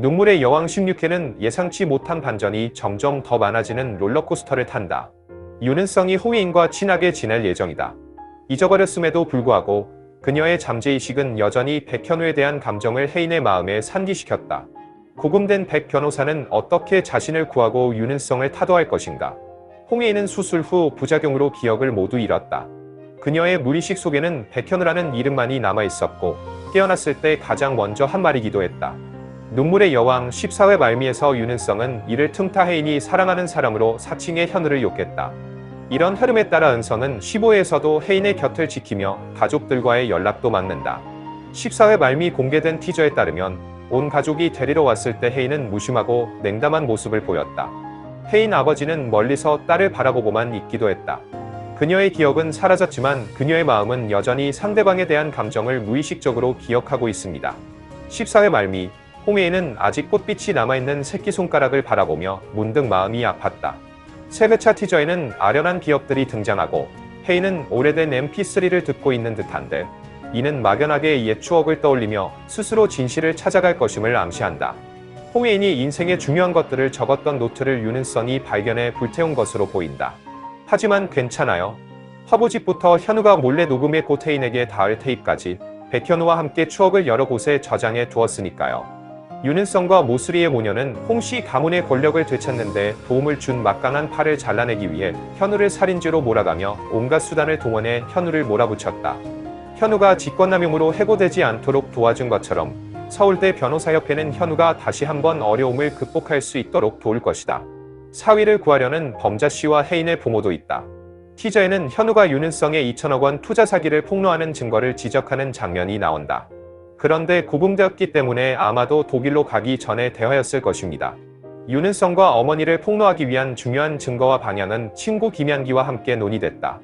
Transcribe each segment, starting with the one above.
눈물의 여왕 16회는 예상치 못한 반전이 점점 더 많아지는 롤러코스터를 탄다. 유는성이 호위인과 친하게 지낼 예정이다. 잊어버렸음에도 불구하고 그녀의 잠재의식은 여전히 백현우에 대한 감정을 혜인의 마음에 상기시켰다. 고금된 백 변호사는 어떻게 자신을 구하고 유는성을 타도할 것인가? 홍혜인은 수술 후 부작용으로 기억을 모두 잃었다. 그녀의 무의식 속에는 백현우라는 이름만이 남아 있었고 깨어났을 때 가장 먼저 한 말이기도 했다. 눈물의 여왕 14회 말미에서 유는성은 이를 틈타 혜인이 사랑하는 사람으로 사칭의 현우를 욕했다. 이런 흐름에 따라 은성은 15회에서도 혜인의 곁을 지키며 가족들과의 연락도 막는다. 14회 말미 공개된 티저에 따르면 온 가족이 데리러 왔을 때 혜인은 무심하고 냉담한 모습을 보였다. 혜인 아버지는 멀리서 딸을 바라보고만 있기도 했다. 그녀의 기억은 사라졌지만 그녀의 마음은 여전히 상대방에 대한 감정을 무의식적으로 기억하고 있습니다. 14회 말미, 홍혜인은 아직 꽃빛이 남아있는 새끼손가락을 바라보며 문득 마음이 아팠다. 세배차 티저에는 아련한 기억들이 등장하고 혜인은 오래된 mp3를 듣고 있는 듯한데 이는 막연하게 옛 추억을 떠올리며 스스로 진실을 찾아갈 것임을 암시한다. 홍혜인이 인생의 중요한 것들을 적었던 노트를 유는성이 발견해 불태운 것으로 보인다. 하지만 괜찮아요. 화보집부터 현우가 몰래 녹음해 고태인에게 닿을 테이프까지 백현우와 함께 추억을 여러 곳에 저장해 두었으니까요. 유는성과 모수리의 모녀는 홍씨 가문의 권력을 되찾는데 도움을 준 막강한 팔을 잘라내기 위해 현우를 살인죄로 몰아가며 온갖 수단을 동원해 현우를 몰아붙였다. 현우가 직권남용으로 해고되지 않도록 도와준 것처럼 서울대 변호사협회는 현우가 다시 한번 어려움을 극복할 수 있도록 도울 것이다. 사위를 구하려는 범자 씨와 혜인의 부모도 있다. 티저에는 현우가 유는성의 2천억 원 투자 사기를 폭로하는 증거를 지적하는 장면이 나온다. 그런데 고금되었기 때문에 아마도 독일로 가기 전에 대화였을 것입니다. 유는성과 어머니를 폭로하기 위한 중요한 증거와 방향은 친구 김양기와 함께 논의됐다.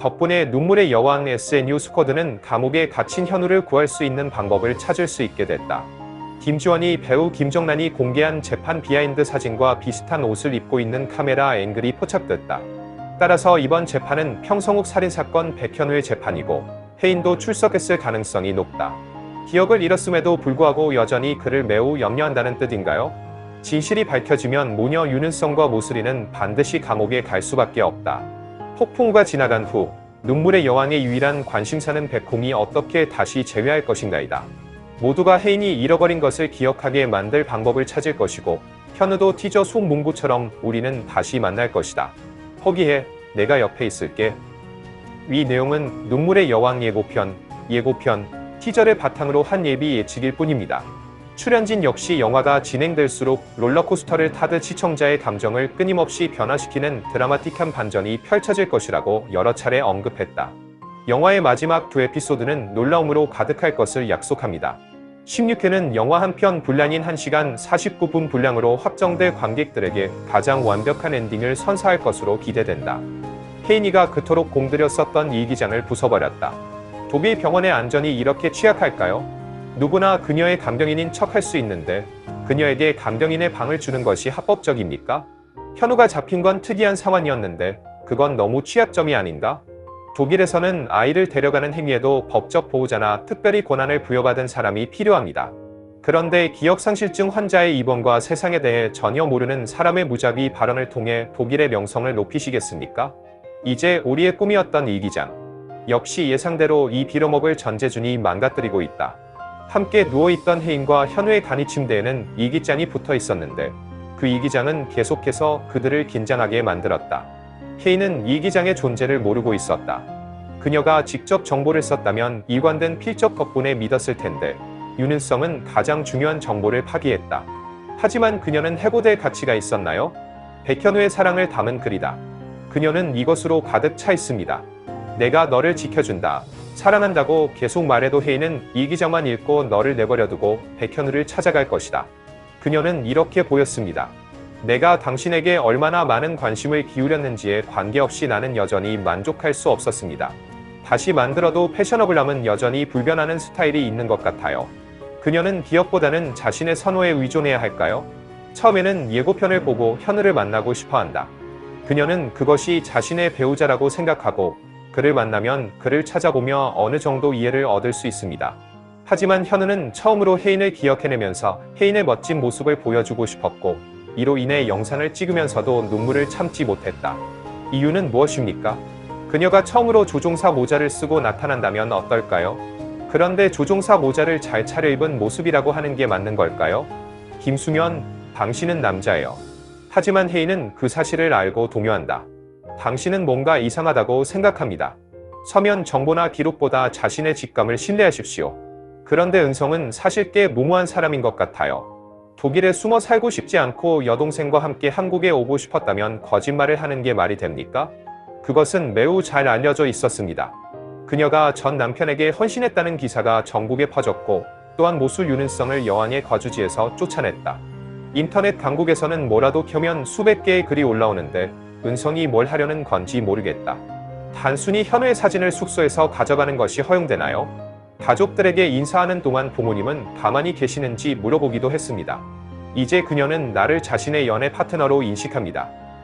덕분에 눈물의 여왕 SNU 스쿼드는 감옥에 갇힌 현우를 구할 수 있는 방법을 찾을 수 있게 됐다. 김주원이 배우 김정란이 공개한 재판 비하인드 사진과 비슷한 옷을 입고 있는 카메라 앵글이 포착됐다. 따라서 이번 재판은 평성욱 살인사건 백현우의 재판이고 혜인도 출석했을 가능성이 높다. 기억을 잃었음에도 불구하고 여전히 그를 매우 염려한다는 뜻인가요? 진실이 밝혀지면 모녀 유는성과 모슬이는 반드시 감옥에 갈 수밖에 없다. 폭풍우가 지나간 후 눈물의 여왕의 유일한 관심사는 백홍이 어떻게 다시 재회할 것인가이다. 모두가 혜인이 잃어버린 것을 기억하게 만들 방법을 찾을 것이고 현우도 티저 속문구처럼 우리는 다시 만날 것이다. 허기해 내가 옆에 있을게. 위 내용은 눈물의 여왕 예고편, 예고편, 티저를 바탕으로 한 예비 예측일 뿐입니다. 출연진 역시 영화가 진행될수록 롤러코스터를 타듯 시청자의 감정을 끊임없이 변화시키는 드라마틱한 반전이 펼쳐질 것이라고 여러 차례 언급했다. 영화의 마지막 두 에피소드는 놀라움으로 가득할 것을 약속합니다. 16회는 영화 한 편 분량인 1시간 49분 분량으로 확정될 관객들에게 가장 완벽한 엔딩을 선사할 것으로 기대된다. 혜인이가 그토록 공들여 썼던 일기장을 부숴버렸다. 독일 병원의 안전이 이렇게 취약할까요? 누구나 그녀의 간병인인 척 할 수 있는데 그녀에게 간병인의 방을 주는 것이 합법적입니까? 현우가 잡힌 건 특이한 상황이었는데 그건 너무 취약점이 아닌가? 독일에서는 아이를 데려가는 행위에도 법적 보호자나 특별히 권한을 부여받은 사람이 필요합니다. 그런데 기억상실증 환자의 입원과 세상에 대해 전혀 모르는 사람의 무작위 발언을 통해 독일의 명성을 높이시겠습니까? 이제 우리의 꿈이었던 이 기장. 역시 예상대로 이 빌어먹을 전재준이 망가뜨리고 있다. 함께 누워있던 혜인과 현우의 간이 침대에는 이기장이 붙어 있었는데 그 이기장은 계속해서 그들을 긴장하게 만들었다. 혜인은 이기장의 존재를 모르고 있었다. 그녀가 직접 정보를 썼다면 일관된 필적 덕분에 믿었을 텐데 유는성은 가장 중요한 정보를 파기했다. 하지만 그녀는 해고될 가치가 있었나요? 백현우의 사랑을 담은 글이다. 그녀는 이것으로 가득 차 있습니다. 내가 너를 지켜준다. 사랑한다고 계속 말해도 혜인은 이기장만 읽고 너를 내버려두고 백현우를 찾아갈 것이다. 그녀는 이렇게 보였습니다. 내가 당신에게 얼마나 많은 관심을 기울였는지에 관계없이 나는 여전히 만족할 수 없었습니다. 다시 만들어도 패셔너블함은 여전히 불변하는 스타일이 있는 것 같아요. 그녀는 기억보다는 자신의 선호에 의존해야 할까요? 처음에는 예고편을 보고 현우를 만나고 싶어 한다. 그녀는 그것이 자신의 배우자라고 생각하고 그를 만나면 그를 찾아보며 어느 정도 이해를 얻을 수 있습니다. 하지만 현우는 처음으로 혜인을 기억해내면서 혜인의 멋진 모습을 보여주고 싶었고 이로 인해 영상을 찍으면서도 눈물을 참지 못했다. 이유는 무엇입니까? 그녀가 처음으로 조종사 모자를 쓰고 나타난다면 어떨까요? 그런데 조종사 모자를 잘 차려입은 모습이라고 하는 게 맞는 걸까요? 김수면, 당신은 남자예요. 하지만 혜인은 그 사실을 알고 동요한다. 당신은 뭔가 이상하다고 생각합니다. 서면 정보나 기록보다 자신의 직감을 신뢰하십시오. 그런데 은성은 사실 꽤 무모한 사람인 것 같아요. 독일에 숨어 살고 싶지 않고 여동생과 함께 한국에 오고 싶었다면 거짓말을 하는 게 말이 됩니까? 그것은 매우 잘 알려져 있었습니다. 그녀가 전 남편에게 헌신했다는 기사가 전국에 퍼졌고 또한 모수 유능성을 여왕의 거주지에서 쫓아냈다. 인터넷 강국에서는 뭐라도 켜면 수백 개의 글이 올라오는데 은성이 뭘 하려는 건지 모르겠다. 단순히 현우의 사진을 숙소에서 가져가는 것이 허용되나요? 가족들에게 인사하는 동안 부모님은 가만히 계시는지 물어보기도 했습니다. 이제 그녀는 나를 자신의 연애 파트너로 인식합니다.